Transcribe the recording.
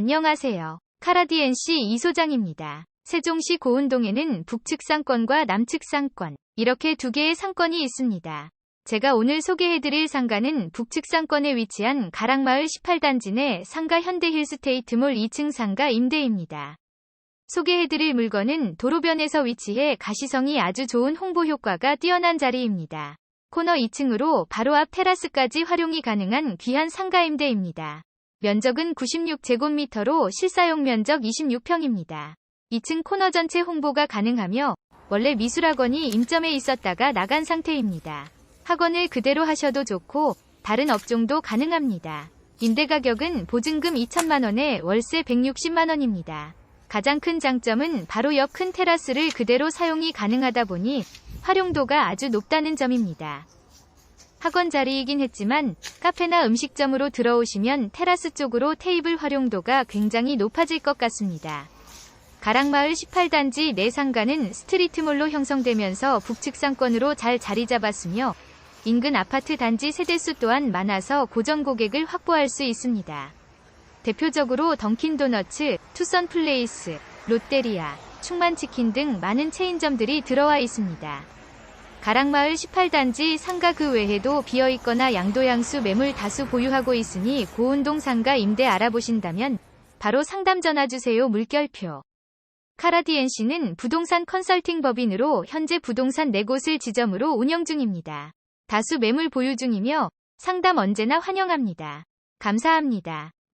안녕하세요. 카라디엔시 이소장입니다. 세종시 고운동에는 북측 상권과 남측 상권, 이렇게 두 개의 상권이 있습니다. 제가 오늘 소개해드릴 상가는 북측 상권에 위치한 가락마을 18단지 내 상가 현대힐스테이트몰 2층 상가 임대입니다. 소개해드릴 물건은 도로변에서 위치해 가시성이 아주 좋은 홍보 효과가 뛰어난 자리입니다. 코너 2층으로 바로 앞 테라스까지 활용이 가능한 귀한 상가 임대입니다. 면적은 96제곱미터로 실사용 면적 26평입니다. 2층 코너 전체 홍보가 가능하며 원래 미술학원이 임점에 있었다가 나간 상태입니다. 학원을 그대로 하셔도 좋고 다른 업종도 가능합니다. 임대 가격은 보증금 2천만원에 월세 160만원입니다. 가장 큰 장점은 바로 옆 큰 테라스를 그대로 사용이 가능하다 보니 활용도가 아주 높다는 점입니다. 학원 자리이긴 했지만 카페나 음식점으로 들어오시면 테라스 쪽으로 테이블 활용도가 굉장히 높아질 것 같습니다. 가락마을 18단지 내상가는 스트리트몰로 형성되면서 북측 상권으로 잘 자리 잡았으며 인근 아파트 단지 세대수 또한 많아서 고정 고객을 확보할 수 있습니다. 대표적으로 던킨도너츠, 투선플레이스, 롯데리아, 충만치킨 등 많은 체인점들이 들어와 있습니다. 가락마을 18단지 상가 그 외에도 비어있거나 양도양수 매물 다수 보유하고 있으니 고운동 상가 임대 알아보신다면 바로 상담 전화 주세요 물결표. 카라디엔시는 부동산 컨설팅 법인으로 현재 부동산 4곳을 지점으로 운영 중입니다. 다수 매물 보유 중이며 상담 언제나 환영합니다. 감사합니다.